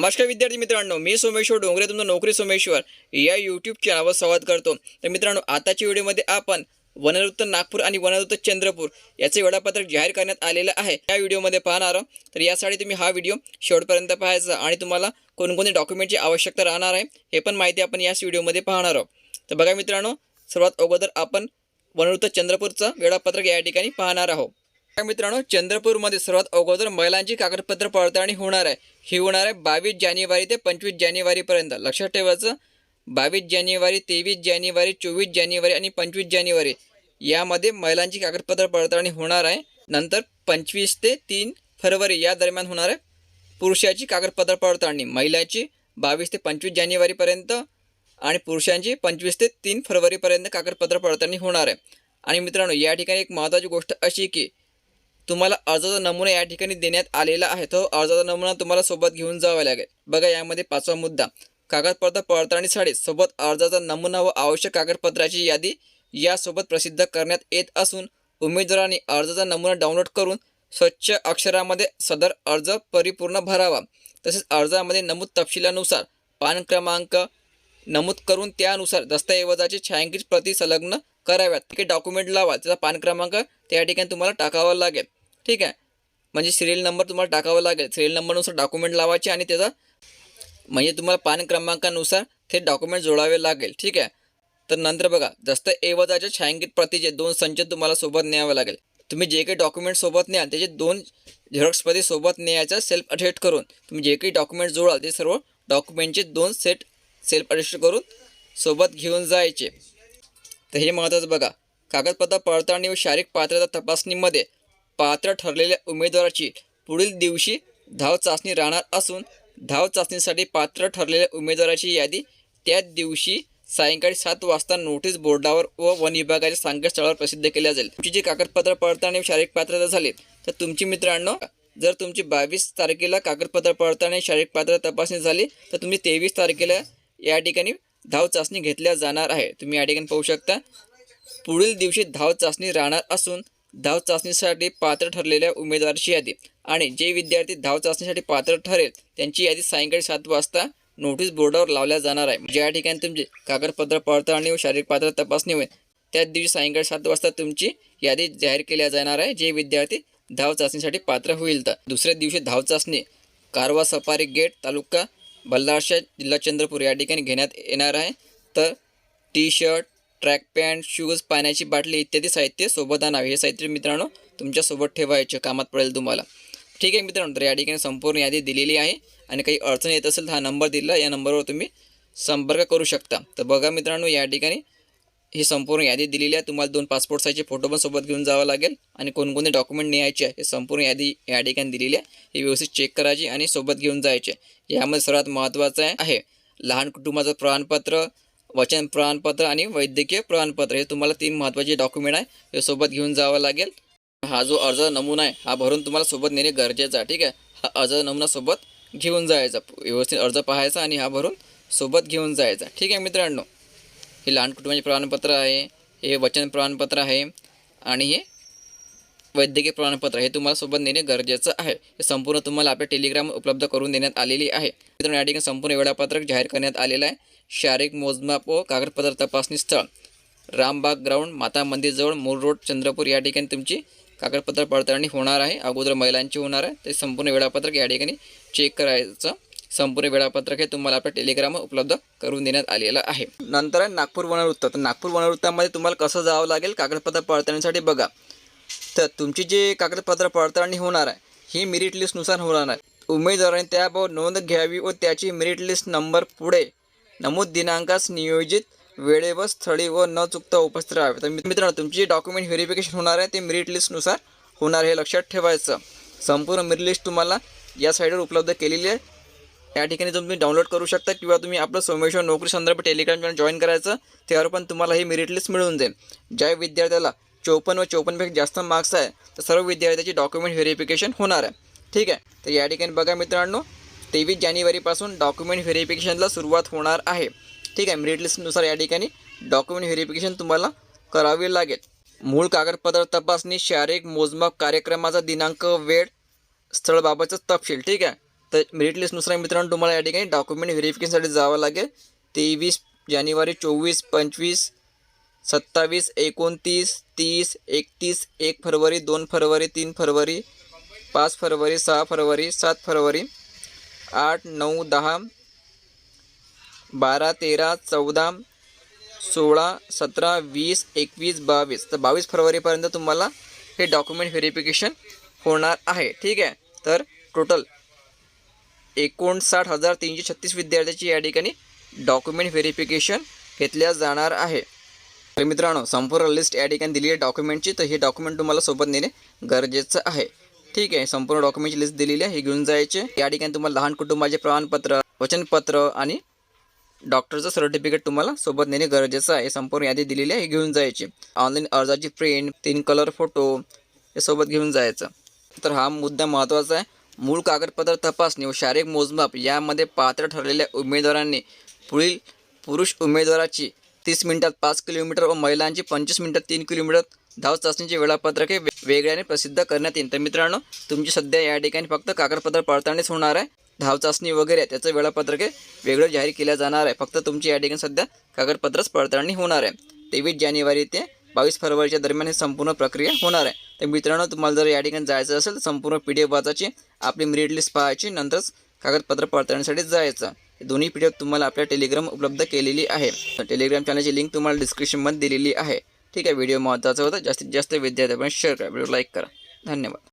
नमस्कार विद्यार्थी मित्रांनो मी सोमेश्वर डोंगरे तुमचं नोकरी सोमेश्वर या यूट्यूब चॅनलवर संवाद करतो. तर मित्रांनो आताच्या व्हिडिओमध्ये आपण वनवृत्त नागपूर आणि वनवृत्त चंद्रपूर याचे वेळापत्रक जाहीर करण्यात आलेलं आहे. या व्हिडिओमध्ये पाहणार आहोत. तर यासाठी तुम्ही हा व्हिडिओ शेवटपर्यंत पाहायचा आणि तुम्हाला कोणकोणते डॉक्युमेंटची आवश्यकता राहणार आहे हे पण माहिती आपण याच व्हिडिओमध्ये पाहणार आहोत. तर बघा मित्रांनो सर्वात अगोदर आपण वनवृत्त चंद्रपूरचं वेळापत्रक या ठिकाणी पाहणार आहोत. मित्रांनो चंद्रपूरमध्ये सर्वात अगोदर महिलांची कागदपत्र पडताळणी होणार आहे. ही होणार आहे बावीस जानेवारी ते पंचवीस जानेवारीपर्यंत लक्षात ठेवायचं बावीस जानेवारी तेवीस जानेवारी चोवीस जानेवारी आणि पंचवीस जानेवारी यामध्ये महिलांची कागदपत्र पडताळणी होणार आहे. नंतर पंचवीस ते तीन फरवरी या दरम्यान होणार आहे पुरुषाची कागदपत्र पडताळणी. महिलाची बावीस ते पंचवीस जानेवारीपर्यंत आणि पुरुषांची पंचवीस ते तीन फरवरीपर्यंत कागदपत्र पडताळणी होणार आहे. आणि मित्रांनो या ठिकाणी एक महत्त्वाची गोष्ट अशी की तुम्हाला अर्जाचा नमुना या ठिकाणी देण्यात आलेला आहे. तो अर्जाचा नमुना तुम्हाला सोबत घेऊन जावा लागेल. बघा यामध्ये पाचवा मुद्दा. कागदपत्र पडताळणीसाठी सोबत अर्जाचा नमुना व आवश्यक कागदपत्राची यादी यासोबत प्रसिद्ध करण्यात येत असून उमेदवारांनी अर्जाचा नमुना डाउनलोड करून स्वच्छ अक्षरामध्ये सदर अर्ज परिपूर्ण भरावा. तसेच अर्जामध्ये नमूद तपशिलानुसार पान क्रमांक नमूद करून त्यानुसार दस्तऐवजाची छायांकित प्रति संलग्न कराव्यात. ठीक आहे डॉक्युमेंट लावा. त्याचा पान क्रमांक त्या ठिकाणी तुम्हाला टाकावा लागेल. ठीक आहे. म्हणजे सिरियल नंबर तुम्हाला टाकावा लागेल. सिरियल नंबरनुसार डॉक्युमेंट लावायचे आणि त्याचा म्हणजे तुम्हाला पान क्रमांकानुसार ते डॉक्युमेंट जोडावे लागेल. ठीक आहे. तर नंतर बघा जास्त एवजाच्या छायांकित प्रतीचे दोन संच तुम्हाला सोबत न्यावं लागेल. तुम्ही जे काही डॉक्युमेंट सोबत न्याल त्याचे दोन झेरॉक्स प्रती सोबत न्यायचा सेल्फ अटेस्ट करून तुम्ही जे काही डॉक्युमेंट जोडाल ते सर्व डॉक्युमेंटचे दोन सेट सेल्फ अटेस्ट करून सोबत घेऊन जायचे. तर हे महत्त्वाचं बघा. कागदपत्र पडताळणी व शारीरिक पात्रता तपासणीमध्ये पात्र ठरलेल्या उमेदवाराची पुढील दिवशी धाव चाचणी राहणार असून धाव चाचणीसाठी पात्र ठरलेल्या उमेदवाराची यादी त्याच दिवशी सायंकाळी सात वाजता नोटीस बोर्डावर व वन विभागाच्या संकेतस्थळावर प्रसिद्ध केल्या जाईल. तुमची जी कागदपत्र पडताळणी शारीरिक पात्रता झाली तर तुमची मित्रांनो जर तुमची बावीस तारखेला कागदपत्र पडताळणी शारीरिक पात्रता तपासणी झाली तर तुम्ही तेवीस तारखेला या ठिकाणी धाव चाचणी घेतल्या जाणार आहे. तुम्ही या ठिकाणी पाहू शकता पुढील दिवशी धाव चाचणी राहणार असून धाव चाचणीसाठी पात्र ठरलेल्या उमेदवाराची यादी. आणि जे विद्यार्थी धाव चाचणीसाठी पात्र ठरेल त्यांची यादी सायंकाळी सात वाजता नोटीस बोर्डावर लावल्या जाणार आहे. ज्या ठिकाणी तुमची कागदपत्र पडताळणी व शारीरिक पात्र तपासणी होईल त्याच दिवशी सायंकाळी सात वाजता तुमची यादी जाहीर केल्या जाणार आहे. जे विद्यार्थी धाव चाचणीसाठी पात्र होईल तर दुसऱ्या दिवशी धाव चाचणी कारवा सफारी गेट तालुका बल्लारशा जिल्हा चंद्रपूर या ठिकाणी घेण्यात येणार आहे. तर T shirt track pant shoes पाण्याची बाटली इत्यादी साहित्य सोबत आणावे. हे साहित्य मित्रांनो तुमच्यासोबत ठेवायचे कामात पडेल तुम्हाला. ठीक आहे मित्रांनो तर या ठिकाणी संपूर्ण यादी दिलेली आहे आणि काही अडचण येत असेल तर हा नंबर दिला या नंबरवर तुम्ही संपर्क करू शकता. तर बघा मित्रांनो या ठिकाणी ही संपूर्ण यादी दिलेली आहे. तुम्हाला दोन पासपोर्ट साईजचे फोटो पण सोबत घेऊन जावं लागेल आणि कोणकोणते डॉक्युमेंट न्यायचे आहे हे संपूर्ण यादी या ठिकाणी दिलेली आहे. ही व्यवस्थित चेक करायची आणि सोबत घेऊन जायचे. यामध्ये सर्वात महत्त्वाचं आहे आहे लहान कुटुंबाचं प्रमाणपत्र वचन प्रमाणपत्र आणि वैद्यकीय प्रमाणपत्र हे तुम्हाला तीन महत्त्वाचे डॉक्युमेंट आहे. हे सोबत घेऊन जावं लागेल. हा जो अर्ज नमुना आहे हा भरून तुम्हाला सोबत नेणे गरजेचं आहे ठीक आहे? हा अर्ज नमुना सोबत घेऊन जायचा. व्यवस्थित अर्ज पाहायचा आणि हा भरून सोबत घेऊन जायचा. ठीक आहे मित्रांनो? हे लहान कुटुंबाचे प्रमाणपत्र आहे हे वचन प्रमाणपत्र आहे आणि हे वैद्यकीय प्रमाणपत्र हे तुम्हाला सोबत नेणे गरजेचं आहे. हे संपूर्ण तुम्हाला आपल्या टेलिग्राम उपलब्ध करून देण्यात आलेली आहे. मित्रांनो या ठिकाणी संपूर्ण वेळापत्रक जाहीर करण्यात आलेलं आहे. शारीरिक मोजमाप व कागदपत्र तपासणी स्थळ रामबाग ग्राउंड माता मंदिरजवळ मूळ रोड चंद्रपूर या ठिकाणी तुमची कागदपत्र पडताळणी होणार आहे. अगोदर महिलांची होणार आहे. ते संपूर्ण वेळापत्रक या ठिकाणी चेक करायचं. संपूर्ण वेळापत्रक हे तुम्हाला आपल्या टेलिग्राम उपलब्ध करून देण्यात आलेलं आहे. नंतर नागपूर वनवृत्त. तर नागपूर वनवृत्तामध्ये तुम्हाला कसं जावं लागेल? कागदपत्र पडताळणीसाठी बघा. तर तुमची जे कागदपत्र पडताळणी होणार आहे ही मेरिट लिस्टनुसार होणार आहे. उमेदवाराने त्याबाबत नोंद घ्यावी व त्याची मेरिट लिस्ट नंबर पुढे नमूद दिनांकास नियोजित वेळेवर स्थळी व न चुकता उपस्थित राहावे. तर मित्रांनो तुमची जे डॉक्युमेंट व्हेरिफिकेशन होणार आहे ते मेरिट लिस्टनुसार होणार हे लक्षात ठेवायचं. संपूर्ण मेरिट लिस्ट तुम्हाला या साईडवर उपलब्ध केलेली आहे. या ठिकाणी तुम्ही डाउनलोड करू शकता किंवा तुम्ही आपलं सोमेश्वर नोकरी संदर्भ टेलिग्राम चॅनल जॉईन करायचं त्यावर पण तुम्हाला ही मेरिट लिस्ट मिळून जाईल. ज्या विद्यार्थ्याला! चौपन्न व चौपन्नपेक्षा जास्त मार्क्स आहे तर सर्व विद्यार्थ्याची डॉक्युमेंट व्हेरिफिकेशन होणार आहे. ठीक आहे? तर या ठिकाणी बघा मित्रांनो तेवीस जानेवारीपासून डॉक्युमेंट व्हेरिफिकेशनला सुरुवात होणार आहे. ठीक आहे? मेरिट लिस्टनुसार या ठिकाणी डॉक्युमेंट व्हेरिफिकेशन तुम्हाला करावे लागेल. मूळ कागदपत्र तपासणी शारीरिक मोजमाप कार्यक्रमाचा दिनांक वेळ स्थळबाबतचा तपशील. ठीक आहे? तर मेरिट लिस्टनुसार मित्रांनो तुम्हाला या ठिकाणी डॉक्युमेंट व्हेरिफिकेशनसाठी जावं लागेल. तेवीस जानेवारी चोवीस पंचवीस सत्तावीस एकोणतीस तीस एकतीस एक फरवरी दोन फरवरी तीन फरवरी पाच फरवरी सहा फरवरी सात फरवरी आठ नऊ दहा बारा तेरा चौदा सोळा सतरा वीस एकवीस बावीस. तर बावीस फरवरीपर्यंत तुम्हाला हे डॉक्युमेंट व्हेरिफिकेशन होणार आहे. ठीक आहे? तर टोटल एकोणसाठ हजार तीनशे छत्तीस विद्यार्थ्याची या ठिकाणी डॉक्युमेंट व्हेरिफिकेशन घेतल्या जाणार आहे. तर मित्रांनो संपूर्ण लिस्ट या ठिकाणी दिली आहे डॉक्युमेंटची तर हे डॉक्युमेंट तुम्हाला सोबत नेणे गरजेचं आहे. ठीक आहे संपूर्ण डॉक्युमेंटची लिस्ट दिलेली आहे हे घेऊन जायचे. या ठिकाणी तुम्हाला लहान कुटुंबाचे प्रमाणपत्र वचनपत्र आणि डॉक्टरचं सर्टिफिकेट तुम्हाला सोबत नेणे गरजेचं आहे. संपूर्ण यादी दिलेली आहे हे घेऊन जायचे. ऑनलाईन अर्जाची प्रिंट तीन कलर फोटो हे सोबत घेऊन जायचं. तर हा मुद्दा महत्त्वाचा आहे. मूळ कागदपत्र तपासणी व शारीरिक मोजमाप यामध्ये पात्र ठरलेल्या उमेदवारांनी पुढील पुरुष उमेदवाराची तीस मिनिटात पाच किलोमीटर व महिलांची पंचवीस मिनिटात तीन किलोमीटर धाव चाचणीचे वेळापत्रक हे वेगळ्याने प्रसिद्ध करण्यात येईल. तर मित्रांनो तुमची सध्या या ठिकाणी फक्त कागदपत्र पडताळणीच होणार आहे. धाव चाचणी वगैरे त्याचं वेळापत्रक हे वेगळं जाहीर केलं जाणार आहे. फक्त तुमची या ठिकाणी सध्या कागदपत्रच पडताळणी होणार आहे. तेवीस जानेवारी ते बावीस फरवरीच्या दरम्यान ही संपूर्ण प्रक्रिया होणार आहे. तर मित्रांनो तुम्हाला जर या ठिकाणी जायचं असेल तर संपूर्ण पी डी एफ वाचायची आपली मेरिट लिस्ट पाहायची नंतरच कागदपत्र पडताळणीसाठी जायचं. दोन्ही पी डी एफ तुम्हाला आपल्या टेलिग्राम उपलब्ध केलेली आहे. तर टेलिग्राम चॅनलची लिंक तुम्हाला डिस्क्रिप्शनमध्ये दिलेली आहे. ठीक आहे व्हिडिओ महत्त्वाचा होता. जास्तीत जास्त विद्यार्थ्यांपर्यंत शेअर करा. व्हिडिओ लाईक करा. धन्यवाद.